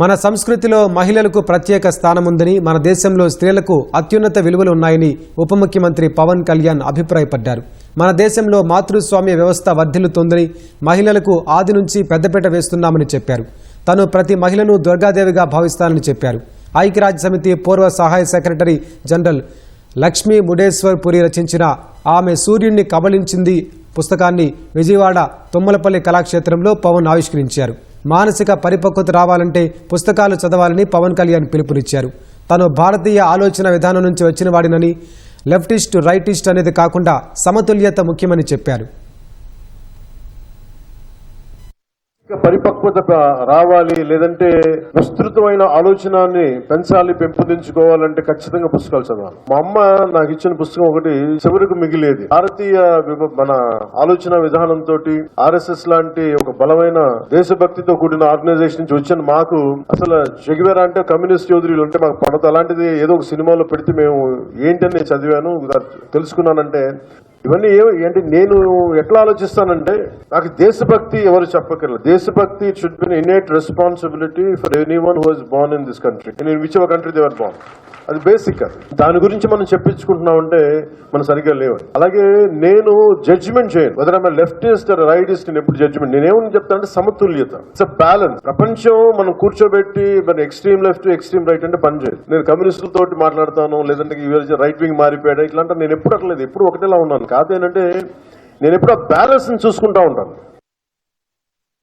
మన సంస్కృతిలో మహిళలకు ప్రత్యేక స్థానం ఉందని మన దేశంలో స్త్రీలకు అత్యున్నత విలువలు ఉన్నాయని ఉప ముఖ్యమంత్రి పవన్ కళ్యాణ్ అభిప్రాయపడ్డారు. మన దేశంలో మాతృస్వామ్య వ్యవస్థ వర్ధిల్లుతోందని మహిళలకు ఆది నుంచి పెద్దపీట వేస్తున్నామని చెప్పారు. తను ప్రతి మహిళను దుర్గాదేవిగా భావిస్తానని చెప్పారు. ఐక్యరాజ్య సమితి పూర్వ సహాయ సెక్రటరీ జనరల్ లక్ష్మీ ముడేశ్వర్ పురి రచించిన ఆమె సూర్యుడిని కబళించింది పుస్తకాన్ని విజయవాడ తుమ్మలపల్లి కళాక్షేత్రంలో పవన్ ఆవిష్కరించారు. మానసిక పరిపక్వత రావాలంటే పుస్తకాలు చదవాలని పవన్ కళ్యాణ్ పిలుపునిచ్చారు. తను భారతీయ ఆలోచన విధానం నుంచి వచ్చిన వాడినని లెఫ్టిస్ట్ రైటిస్ట్ అనేది కాకుండా సమతుల్యత ముఖ్యమని చెప్పారు. పరిపక్వత రావాలి లేదంటే విస్తృతమైన ఆలోచనని పెంచాలి పెంపొందించుకోవాలంటే ఖచ్చితంగా పుస్తకాలు చదవాలి. మా అమ్మ నాకు ఇచ్చిన పుస్తకం ఒకటి చివరికి మిగిలేది. భారతీయ విభ- మన ఆలోచన విధానంతో ఆర్ఎస్ఎస్ లాంటి ఒక బలమైన దేశభక్తితో కూడిన ఆర్గనైజేషన్ నుంచి వచ్చిన మాకు అసలు చెగివేరా అంటే కమ్యూనిస్ట్ చౌదరిలు అంటే మాకు పడత అలాంటిది ఏదో ఒక సినిమాలో పెడితే మేము ఏంటని చదివాను. తెలుసుకున్నానంటే ఇవన్నీ ఏమి అంటే నేను ఎట్లా ఆలోచిస్తానంటే నాకు దేశభక్తి ఎవరు చెప్పకర్లేదు దేశభక్తి should be innate responsibility for anyone who was in this country in which our country they were born అది బేసిక్ అది. దాని గురించి మనం చెప్పించుకుంటున్నామంటే మనం సరిగ్గా లేవు అలాగే నేను జడ్జిమెంట్ చేయను. వదర్ ఐ లెఫ్టిస్ట్ రైటిస్ట్ నేను ఎప్పుడు జడ్జిమెంట్ నేనేమని చెప్తానంటే సమతుల్యత. ఇట్స్ బ్యాలెన్స్ ప్రపంచం మనం కూర్చోబెట్టి మన ఎక్స్ట్రీమ్ లెఫ్ట్ ఎక్స్ట్రీమ్ రైట్ అంటే పని చేయదు. నేను కమ్యూనిస్టులతో మాట్లాడతాను లేదంటే రైట్ వింగ్ మారిపోయాడు ఇట్లా అంటే నేను ఎప్పుడు అట్లేదు ఎప్పుడు ఒకటేలా ఉన్నాను. కాదు ఏంటంటే నేను ఎప్పుడు ఆ బ్యాలెన్స్ చూసుకుంటా ఉంటాను.